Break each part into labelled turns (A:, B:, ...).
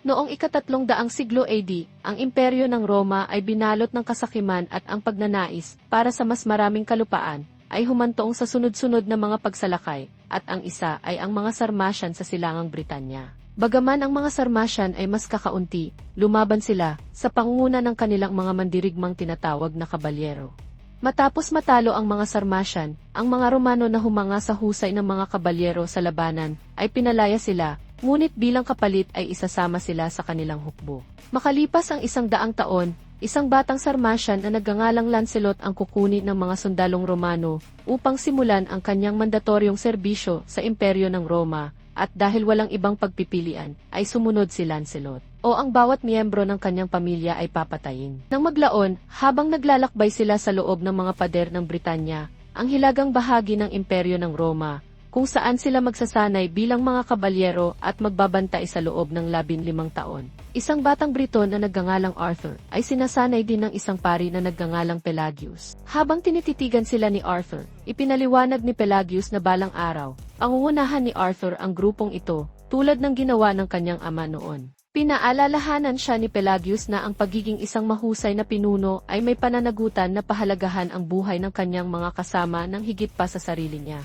A: Noong ikatatlong daang siglo AD, ang imperyo ng Roma ay binalot ng kasakiman at ang pagnanais para sa mas maraming kalupaan ay humantong sa sunod-sunod na mga pagsalakay at ang isa ay ang mga Sarmatian sa silangang Britanya. Bagaman ang mga Sarmatian ay mas kakaunti, lumaban sila sa pangunguna ng kanilang mga mandirigmang tinatawag na kabalyero. Matapos matalo ang mga Sarmatian, ang mga Romano na humanga sa husay ng mga kabalyero sa labanan ay pinalaya sila, ngunit bilang kapalit ay isasama sila sa kanilang hukbo. Makalipas ang isang daang taon, isang batang Sarmatian na nagngangalang Lancelot ang kukunin ng mga sundalong Romano upang simulan ang kanyang mandatoryong serbisyo sa imperyo ng Roma, at dahil walang ibang pagpipilian, ay sumunod si Lancelot. O ang bawat miyembro ng kanyang pamilya ay papatayin. Nang maglaon, habang naglalakbay sila sa loob ng mga pader ng Britanya, ang hilagang bahagi ng imperyo ng Roma, kung saan sila magsasanay bilang mga kabalyero at magbabantay sa loob ng labin limang taon. Isang batang Briton na nagngangalang Arthur ay sinasanay din ng isang pari na nagngangalang Pelagius. Habang tinititigan sila ni Arthur, ipinaliwanag ni Pelagius na balang araw, pangungunahan ni Arthur ang grupong ito, tulad ng ginawa ng kanyang ama noon. Pinaalalahanan siya ni Pelagius na ang pagiging isang mahusay na pinuno ay may pananagutan na pahalagahan ang buhay ng kanyang mga kasama ng higit pa sa sarili niya.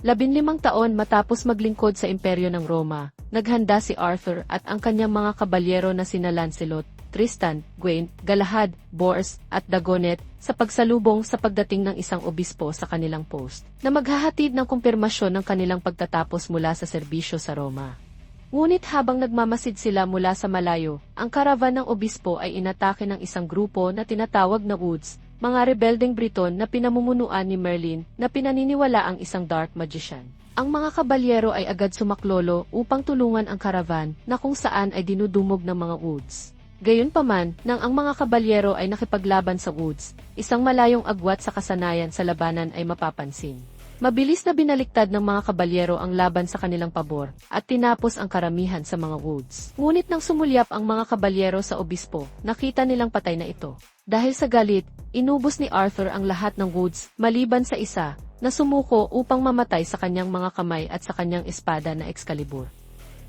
A: Labinlimang taon matapos maglingkod sa imperyo ng Roma, naghanda si Arthur at ang kanyang mga kabalyero na sina Lancelot, Tristan, Gwaine, Galahad, Bors, at Dagonet sa pagsalubong sa pagdating ng isang obispo sa kanilang post, na maghahatid ng kumpirmasyon ng kanilang pagtatapos mula sa serbisyo sa Roma. Ngunit habang nagmamasid sila mula sa malayo, ang karavan ng obispo ay inatake ng isang grupo na tinatawag na Woods, mga rebeldeng Briton na pinamumunuan ni Merlin na pinaniniwala ang isang dark magician. Ang mga kabalyero ay agad sumaklolo upang tulungan ang karavan na kung saan ay dinudumog ng mga Woods. Gayunpaman, nang ang mga kabalyero ay nakipaglaban sa Woods, isang malayong agwat sa kasanayan sa labanan ay mapapansin. Mabilis na binaliktad ng mga kabalyero ang laban sa kanilang pabor, at tinapos ang karamihan sa mga woods. Ngunit nang sumulyap ang mga kabalyero sa obispo, nakita nilang patay na ito. Dahil sa galit, inubos ni Arthur ang lahat ng woods, maliban sa isa, na sumuko upang mamatay sa kanyang mga kamay at sa kanyang espada na Excalibur.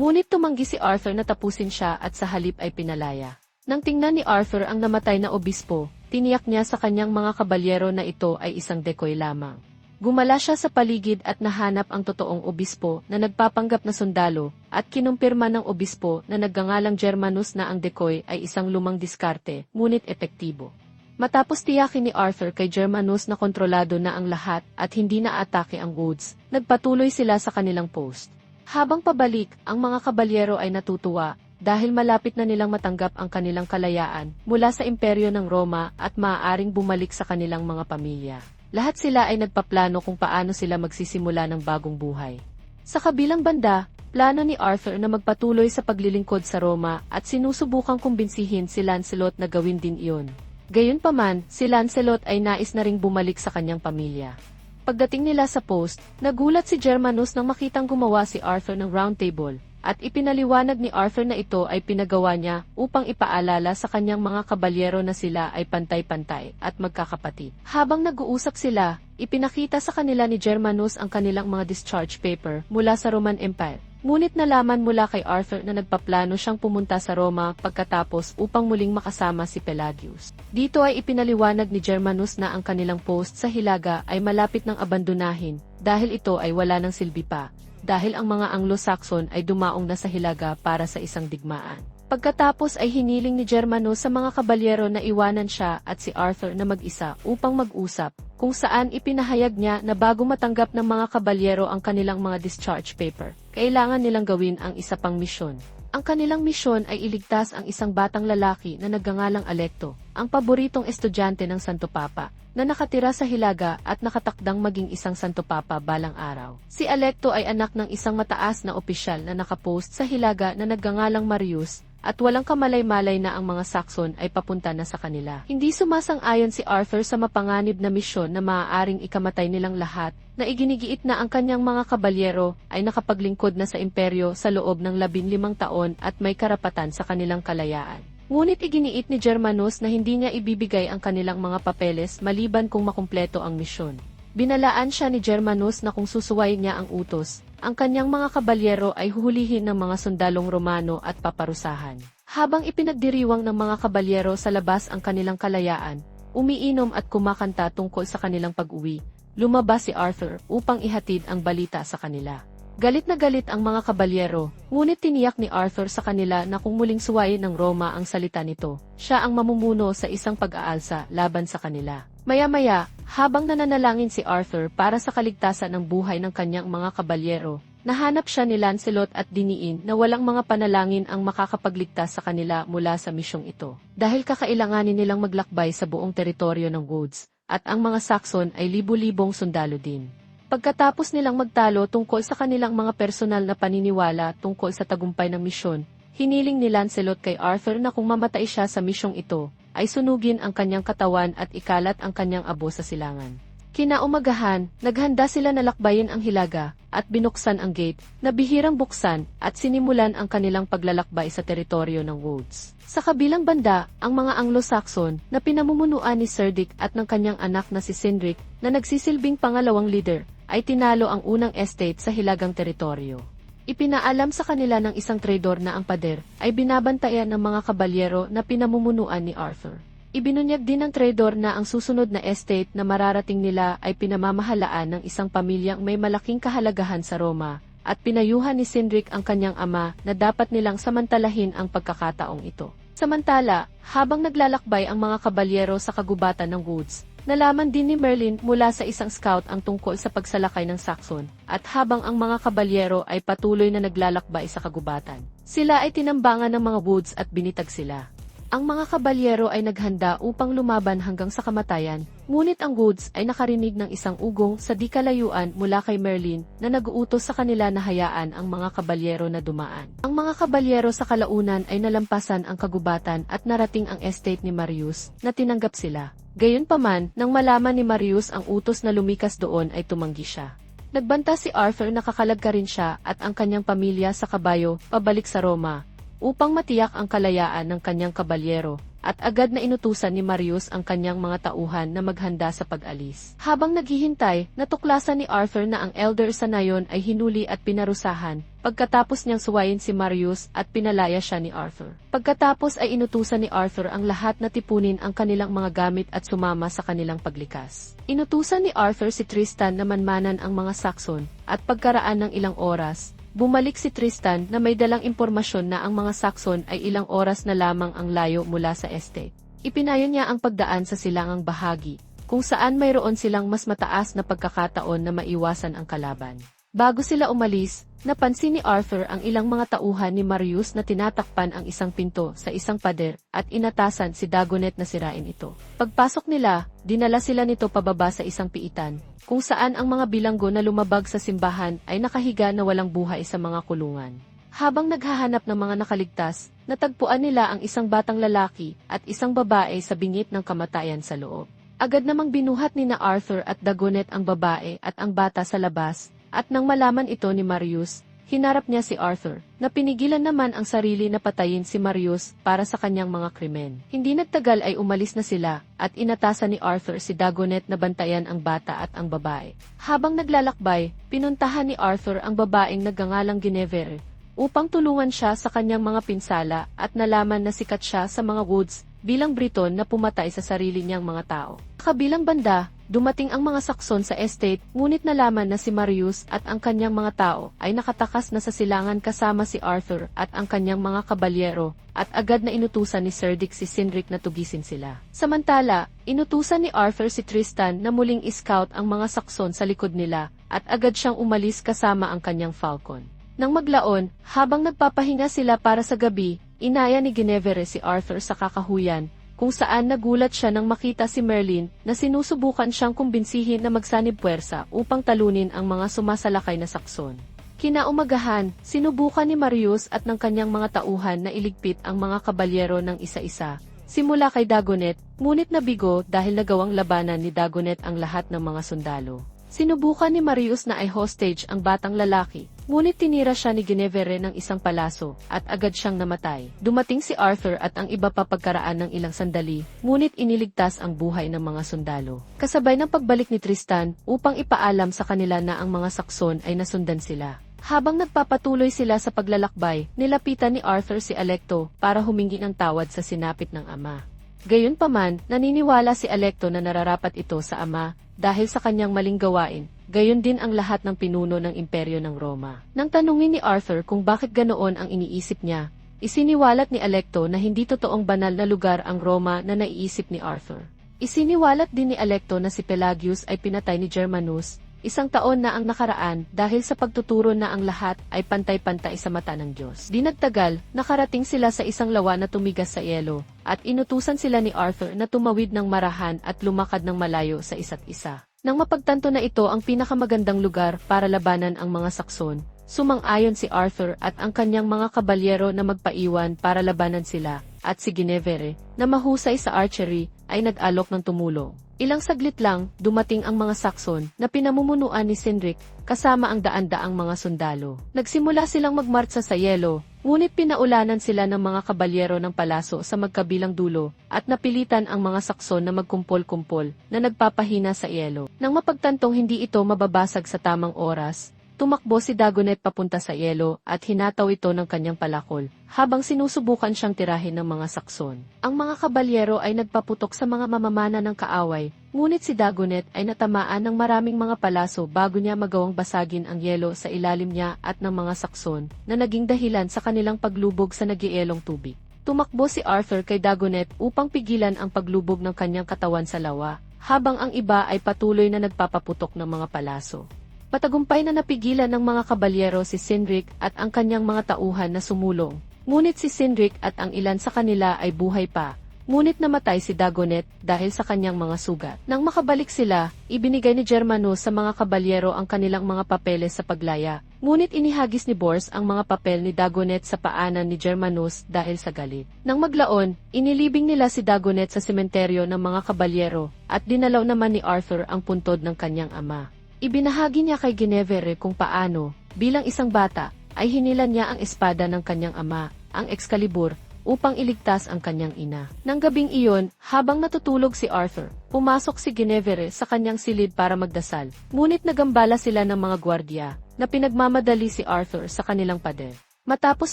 A: Ngunit tumanggi si Arthur na tapusin siya at sa halip ay pinalaya. Nang tingnan ni Arthur ang namatay na obispo, tiniyak niya sa kanyang mga kabalyero na ito ay isang decoy lamang. Gumala siya sa paligid at nahanap ang totoong obispo na nagpapanggap na sundalo at kinumpirma ng obispo na nagngangalang Germanus na ang decoy ay isang lumang diskarte, ngunit epektibo. Matapos tiyakin ni Arthur kay Germanus na kontrolado na ang lahat at hindi na atake ang Woods, nagpatuloy sila sa kanilang post. Habang pabalik, ang mga kabalyero ay natutuwa dahil malapit na nilang matanggap ang kanilang kalayaan mula sa imperyo ng Roma at maaaring bumalik sa kanilang mga pamilya. Lahat sila ay nagpaplano kung paano sila magsisimula ng bagong buhay. Sa kabilang banda, plano ni Arthur na magpatuloy sa paglilingkod sa Roma at sinusubukang kumbinsihin si Lancelot na gawin din iyon. Gayunpaman, si Lancelot ay nais na ring bumalik sa kanyang pamilya. Pagdating nila sa post, nagulat si Germanus nang makitang gumawa si Arthur ng round table, at ipinaliwanag ni Arthur na ito ay pinagawa niya upang ipaalala sa kanyang mga kabalyero na sila ay pantay-pantay at magkakapatid. Habang nag-uusap sila, ipinakita sa kanila ni Germanus ang kanilang mga discharge paper mula sa Roman Empire. Ngunit nalaman mula kay Arthur na nagpaplano siyang pumunta sa Roma pagkatapos upang muling makasama si Pelagius. Dito ay ipinaliwanag ni Germanus na ang kanilang post sa Hilaga ay malapit ng abandonahin dahil ito ay wala ng silbi pa, dahil ang mga Anglo-Saxon ay dumaong na sa Hilaga para sa isang digmaan. Pagkatapos ay hiniling ni Germanus sa mga kabalyero na iwanan siya at si Arthur na mag-isa upang mag-usap, kung saan ipinahayag niya na bago matanggap ng mga kabalyero ang kanilang mga discharge paper, kailangan nilang gawin ang isa pang misyon. Ang kanilang misyon ay iligtas ang isang batang lalaki na nagngangalang Alecto, ang paboritong estudyante ng Santo Papa, na nakatira sa Hilaga at nakatakdang maging isang Santo Papa balang araw. Si Alecto ay anak ng isang mataas na opisyal na nakapost sa Hilaga na nagngangalang Marius, at walang kamalay-malay na ang mga Saxon ay papunta na sa kanila. Hindi sumasang-ayon si Arthur sa mapanganib na misyon na maaaring ikamatay nilang lahat, na iginigiit na ang kanyang mga kabalyero ay nakapaglingkod na sa imperyo sa loob ng labinlimang taon at may karapatan sa kanilang kalayaan. Ngunit iginiit ni Germanus na hindi niya ibibigay ang kanilang mga papeles maliban kung makumpleto ang misyon. Binalaan siya ni Germanus na kung susuwayin niya ang utos, ang kanyang mga kabalyero ay huhulihin ng mga sundalong Romano at paparusahan. Habang ipinagdiriwang ng mga kabalyero sa labas ang kanilang kalayaan, umiinom at kumakanta tungkol sa kanilang pag-uwi, lumabas si Arthur upang ihatid ang balita sa kanila. Galit na galit ang mga kabalyero, ngunit tiniyak ni Arthur sa kanila na kung muling suwayin ng Roma ang salita nito, siya ang mamumuno sa isang pag-aalsa laban sa kanila. Maya-maya, habang nananalangin si Arthur para sa kaligtasan ng buhay ng kanyang mga kabalyero, nahanap siya ni Lancelot at diniin na walang mga panalangin ang makakapagligtas sa kanila mula sa misyong ito. Dahil kakailanganin nilang maglakbay sa buong teritoryo ng Woods, at ang mga Saxon ay libu-libong sundalo din. Pagkatapos nilang magtalo tungkol sa kanilang mga personal na paniniwala tungkol sa tagumpay ng misyon, hiniling ni Lancelot kay Arthur na kung mamatay siya sa misyong ito, ay sunugin ang kanyang katawan at ikalat ang kanyang abo sa silangan. Kinaumagahan, naghanda sila na lakbayin ang hilaga, at binuksan ang gate, na bihirang buksan, at sinimulan ang kanilang paglalakbay sa teritoryo ng Woods. Sa kabilang banda, ang mga Anglo-Saxon, na pinamumunuan ni Sir Dick at ng kanyang anak na si Cindric, na nagsisilbing pangalawang leader, ay tinalo ang unang estate sa hilagang teritoryo. Ipinaalam sa kanila ng isang trader na ang pader ay binabantayan ng mga kabalyero na pinamumunuan ni Arthur. Ibinunyag din ng trader na ang susunod na estate na mararating nila ay pinamamahalaan ng isang pamilyang may malaking kahalagahan sa Roma, at pinayuhan ni Cindric ang kanyang ama na dapat nilang samantalahin ang pagkakataong ito. Samantala, habang naglalakbay ang mga kabalyero sa kagubatan ng woods, nalaman din ni Merlin mula sa isang scout ang tungkol sa pagsalakay ng Saxon, at habang ang mga kabalyero ay patuloy na naglalakbay sa kagubatan, sila ay tinambangan ng mga woods at binitag sila. Ang mga kabalyero ay naghanda upang lumaban hanggang sa kamatayan, ngunit ang Woods ay nakarinig ng isang ugong sa di kalayuan mula kay Merlin na nag-uutos sa kanila na hayaan ang mga kabalyero na dumaan. Ang mga kabalyero sa kalaunan ay nalampasan ang kagubatan at narating ang estate ni Marius na tinanggap sila. Gayunpaman, nang malaman ni Marius ang utos na lumikas doon ay tumanggi siya. Nagbanta si Arthur na kakalag rin siya at ang kanyang pamilya sa kabayo pabalik sa Roma, upang matiyak ang kalayaan ng kanyang kabalyero, at agad na inutusan ni Marius ang kanyang mga tauhan na maghanda sa pag-alis. Habang naghihintay, natuklasan ni Arthur na ang elder sa nayon ay hinuli at pinarusahan, pagkatapos niyang suwayin si Marius at pinalaya siya ni Arthur. Pagkatapos ay inutusan ni Arthur ang lahat na tipunin ang kanilang mga gamit at sumama sa kanilang paglikas. Inutusan ni Arthur si Tristan na manmanan ang mga Saxon, at pagkaraan ng ilang oras, Bumalik si Tristan na may dalang impormasyon na ang mga Saxon ay ilang oras na lamang ang layo mula sa estate. Ipinayo niya ang pagdaan sa silangang bahagi, kung saan mayroon silang mas mataas na pagkakataon na maiwasan ang kalaban. Bago sila umalis, napansin ni Arthur ang ilang mga tauhan ni Marius na tinatakpan ang isang pinto sa isang pader at inatasan si Dagonet na sirain ito. Pagpasok nila, dinala sila nito pababa sa isang piitan, kung saan ang mga bilanggo na lumabag sa simbahan ay nakahiga na walang buhay sa mga kulungan. Habang naghahanap ng mga nakaligtas, natagpuan nila ang isang batang lalaki at isang babae sa bingit ng kamatayan sa loob. Agad namang binuhat ni na Arthur at Dagonet ang babae at ang bata sa labas, at nang malaman ito ni Marius, Hinarap niya si Arthur, na pinigilan naman ang sarili na patayin si Marius para sa kanyang mga krimen. Hindi nagtagal ay umalis na sila, at inatasan ni Arthur si Dagonet na bantayan ang bata at ang babae. Habang naglalakbay, pinuntahan ni Arthur ang babaeng nagangalang Guinevere, upang tulungan siya sa kanyang mga pinsala at nalaman na sikat siya sa mga woods bilang Briton na pumatay sa sarili niyang mga tao. Kabilang banda, dumating ang mga Sakson sa estate, ngunit nalaman na si Marius at ang kanyang mga tao ay nakatakas na sa silangan kasama si Arthur at ang kanyang mga kabalyero, at agad na inutusan ni Sir Dick si Cindric na tugisin sila. Samantala, inutusan ni Arthur si Tristan na muling scout ang mga Sakson sa likod nila, at agad siyang umalis kasama ang kanyang falcon. Nang maglaon, habang nagpapahinga sila para sa gabi, Inaya ni Ginevere si Arthur sa kakahuyan, kung saan nagulat siya nang makita si Merlin na sinusubukan siyang kumbinsihin na magsanib puwersa upang talunin ang mga sumasalakay na sakson. Kinaumagahan, sinubukan ni Marius at ng kanyang mga tauhan na iligpit ang mga kabalyero ng isa-isa, simula kay Dagonet, ngunit nabigo dahil nagawang labanan ni Dagonet ang lahat ng mga sundalo. Sinubukan ni Marius na ay hostage ang batang lalaki, ngunit tinira siya ni Ginevere ng isang palaso, at agad siyang namatay. Dumating si Arthur at ang iba pa pagkaraan ng ilang sandali, ngunit iniligtas ang buhay ng mga sundalo. Kasabay ng pagbalik ni Tristan, upang ipaalam sa kanila na ang mga sakson ay nasundan sila. Habang nagpapatuloy sila sa paglalakbay, nilapitan ni Arthur si Alecto para humingi ng tawad sa sinapit ng ama. Gayunpaman, naniniwala si Alecto na nararapat ito sa ama dahil sa kanyang maling gawain, gayon din ang lahat ng pinuno ng imperyo ng Roma. Nang tanungin ni Arthur kung bakit ganoon ang iniisip niya, isiniwalat ni Alecto na hindi totoong banal na lugar ang Roma na naiisip ni Arthur. Isiniwalat din ni Alecto na si Pelagius ay pinatay ni Germanus, isang taon na ang nakaraan dahil sa pagtuturo na ang lahat ay pantay-pantay sa mata ng Diyos. Di nagtagal, nakarating sila sa isang lawa na tumigas sa yelo, at inutusan sila ni Arthur na tumawid ng marahan at lumakad ng malayo sa isa't isa. Nang mapagtanto na ito ang pinakamagandang lugar para labanan ang mga Sakson, sumang-ayon si Arthur at ang kanyang mga kabalyero na magpaiwan para labanan sila, at si Ginevere, na mahusay sa archery, ay nag-alok ng tumulong. Ilang saglit lang, dumating ang mga Sakson na pinamumunuan ni Cindric kasama ang daan-daang mga sundalo. Nagsimula silang magmartsa sa yelo, ngunit pinaulanan sila ng mga kabalyero ng palaso sa magkabilang dulo at napilitan ang mga Sakson na magkumpol-kumpol na nagpapahina sa yelo. Nang mapagtantong hindi ito mababasag sa tamang oras, Tumakbo si Dagonet papunta sa yelo at hinataw ito ng kanyang palakol, habang sinusubukan siyang tirahin ng mga sakson. Ang mga kabalyero ay nagpaputok sa mga mamamana ng kaaway, ngunit si Dagonet ay natamaan ng maraming mga palaso bago niya magawang basagin ang yelo sa ilalim niya at ng mga sakson, na naging dahilan sa kanilang paglubog sa nagielong tubig. Tumakbo si Arthur kay Dagonet upang pigilan ang paglubog ng kanyang katawan sa lawa, habang ang iba ay patuloy na nagpapaputok ng mga palaso. Patagumpay na napigilan ng mga kabalyero si Cindric at ang kanyang mga tauhan na sumulong. Ngunit si Cindric at ang ilan sa kanila ay buhay pa. Ngunit namatay si Dagonet dahil sa kanyang mga sugat. Nang makabalik sila, ibinigay ni Germanus sa mga kabalyero ang kanilang mga papeles sa paglaya. Ngunit inihagis ni Bors ang mga papel ni Dagonet sa paanan ni Germanus dahil sa galit. Nang maglaon, inilibing nila si Dagonet sa sementeryo ng mga kabalyero at dinalaw naman ni Arthur ang puntod ng kanyang ama. Ibinahagi niya kay Ginevere kung paano, bilang isang bata, ay hinilan niya ang espada ng kanyang ama, ang Excalibur, upang iligtas ang kanyang ina. Nang gabing iyon, habang natutulog si Arthur, pumasok si Ginevere sa kanyang silid para magdasal. Ngunit nagambala sila ng mga gwardya, na pinagmamadali si Arthur sa kanilang pader. Matapos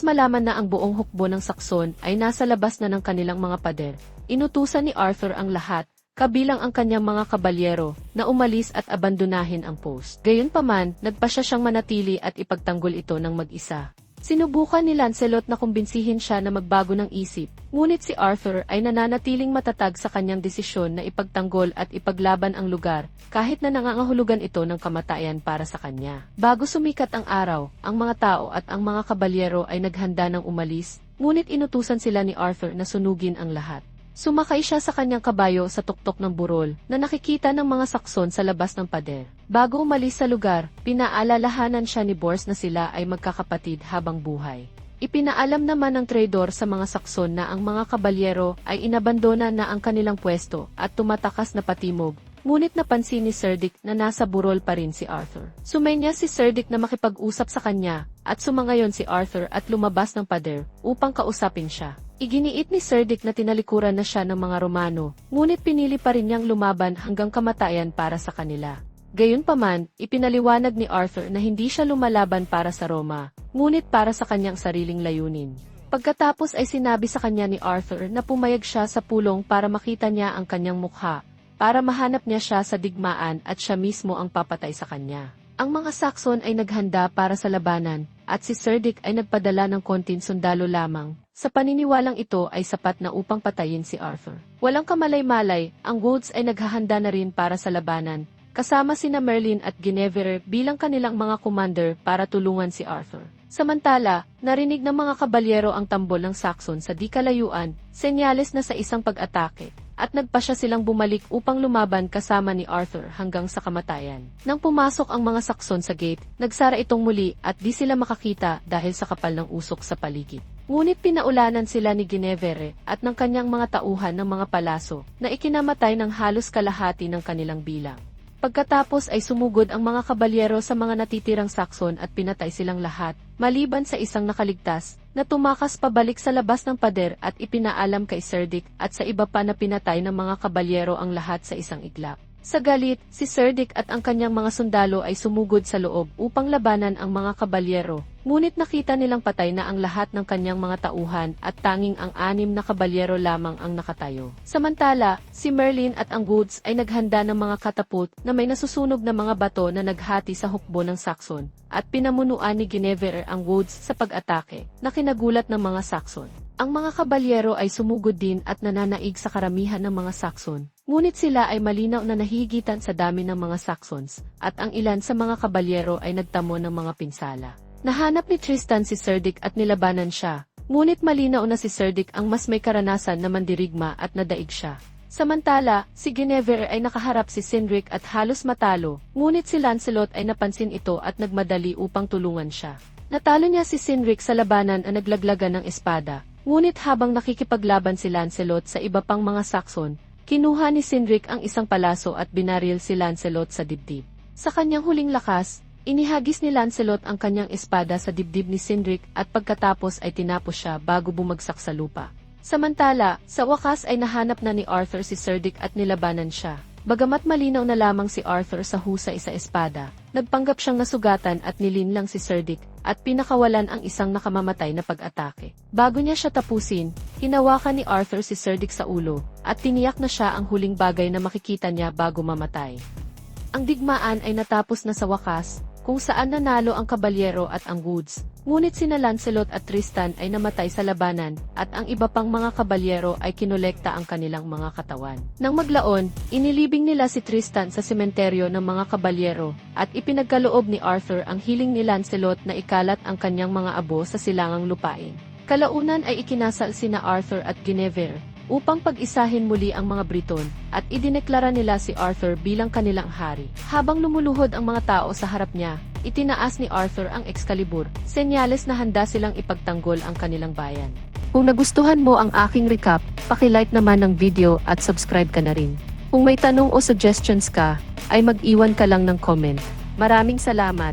A: malaman na ang buong hukbo ng Sakson ay nasa labas na ng kanilang mga pader, inutusan ni Arthur ang lahat, kabilang ang kanyang mga kabalyero, na umalis at abandonahin ang post. Gayunpaman, nagpa siya siyang manatili at ipagtanggol ito ng mag-isa. Sinubukan ni Lancelot na kumbinsihin siya na magbago ng isip, ngunit si Arthur ay nananatiling matatag sa kanyang desisyon na ipagtanggol at ipaglaban ang lugar, kahit na nangangahulugan ito ng kamatayan para sa kanya. Bago sumikat ang araw, ang mga tao at ang mga kabalyero ay naghanda ng umalis, ngunit inutusan sila ni Arthur na sunugin ang lahat. Sumakay siya sa kanyang kabayo sa tuktok ng burol na nakikita ng mga sakson sa labas ng pader. Bago umalis sa lugar, pinaalalahanan siya ni Bors na sila ay magkakapatid habang buhay. Ipinaalam naman ng traidor sa mga sakson na ang mga kabalyero ay inabandona na ang kanilang pwesto at tumatakas na patimog, ngunit napansin ni Sir Dick na nasa burol pa rin si Arthur. Sumenya si Sir Dick na makipag-usap sa kanya, at sumangayon si Arthur at lumabas ng pader upang kausapin siya. Iginiit ni Sir Dick na tinalikuran na siya ng mga Romano, ngunit pinili pa rin niyang lumaban hanggang kamatayan para sa kanila. Gayunpaman, ipinaliwanag ni Arthur na hindi siya lumalaban para sa Roma, ngunit para sa kanyang sariling layunin. Pagkatapos ay sinabi sa kanya ni Arthur na pumayag siya sa pulong para makita niya ang kanyang mukha, para mahanap niya siya sa digmaan at siya mismo ang papatay sa kanya. Ang mga Saxon ay naghanda para sa labanan, at si Sir Dick ay nagpadala ng konting sundalo lamang. Sa paniniwalang ito ay sapat na upang patayin si Arthur. Walang kamalay-malay, ang Woods ay naghahanda na rin para sa labanan, kasama sina Merlin at Guinevere bilang kanilang mga commander para tulungan si Arthur. Samantala, narinig ng mga kabalyero ang tambol ng Saxon sa di kalayuan, senyales na sa isang pag-atake, at nagpa siya silang bumalik upang lumaban kasama ni Arthur hanggang sa kamatayan. Nang pumasok ang mga Saxon sa gate, nagsara itong muli at di sila makakita dahil sa kapal ng usok sa paligid. Ngunit pinaulanan sila ni Ginevere at ng kanyang mga tauhan ng mga palaso na ikinamatay ng halos kalahati ng kanilang bilang. Pagkatapos ay sumugod ang mga kabalyero sa mga natitirang Sakson at pinatay silang lahat, maliban sa isang nakaligtas, na tumakas pabalik sa labas ng pader at ipinaalam kay Sir Dick at sa iba pa na pinatay ng mga kabalyero ang lahat sa isang iglap. Sa galit, si Sir Dick at ang kanyang mga sundalo ay sumugod sa loob upang labanan ang mga kabalyero. Ngunit nakita nilang patay na ang lahat ng kanyang mga tauhan at tanging ang anim na kabalyero lamang ang nakatayo. Samantala, si Merlin at ang Woods ay naghanda ng mga katapult na may nasusunog na mga bato na naghati sa hukbo ng Saxon at pinamunuan ni Guinevere ang Woods sa pag-atake na kinagulat ng mga Saxon. Ang mga kabalyero ay sumugod din at nananaig sa karamihan ng mga Saxon. Ngunit sila ay malinaw na nahigitan sa dami ng mga Saxons, at ang ilan sa mga kabalyero ay nagtamo ng mga pinsala. Nahanap ni Tristan si Sir Dick at nilabanan siya, ngunit malinaw na si Sir Dick ang mas may karanasan na mandirigma at nadaig siya. Samantala, si Guinevere ay nakaharap si Cindric at halos matalo, ngunit si Lancelot ay napansin ito at nagmadali upang tulungan siya. Natalo niya si Cindric sa labanan ang naglaglagan ng espada, ngunit habang nakikipaglaban si Lancelot sa iba pang mga Saxon, kinuha ni Cindric ang isang palaso at binaril si Lancelot sa dibdib. Sa kanyang huling lakas, inihagis ni Lancelot ang kanyang espada sa dibdib ni Cindric at pagkatapos ay tinapos siya bago bumagsak sa lupa. Samantala, sa wakas ay nahanap na ni Arthur si Sir Dick at nilabanan siya. Bagamat malinaw na lamang si Arthur sa husay sa espada, nagpanggap siyang nasugatan at nilinlang si Sir Dick at pinakawalan ang isang nakamamatay na pag-atake. Bago niya siya tapusin, hinawakan ni Arthur si Sir Dick sa ulo at tiniyak na siya ang huling bagay na makikita niya bago mamatay. Ang digmaan ay natapos na sa wakas, kung saan nanalo ang kabalyero at ang Woods. Ngunit sina Lancelot at Tristan ay namatay sa labanan, at ang iba pang mga kabalyero ay kinolekta ang kanilang mga katawan. Nang maglaon, inilibing nila si Tristan sa sementeryo ng mga kabalyero, at ipinagkaloob ni Arthur ang hiling ni Lancelot na ikalat ang kanyang mga abo sa silangang lupain. Kalaunan ay ikinasal sina Arthur at Guinevere, upang pag-isahin muli ang mga Briton, at idineklara nila si Arthur bilang kanilang hari. Habang lumuluhod ang mga tao sa harap niya, itinaas ni Arthur ang Excalibur, senyales na handa silang ipagtanggol ang kanilang bayan. Kung nagustuhan mo ang aking recap, pakilike naman ng video at subscribe ka na rin. Kung may tanong o suggestions ka, ay mag-iwan ka lang ng comment. Maraming salamat!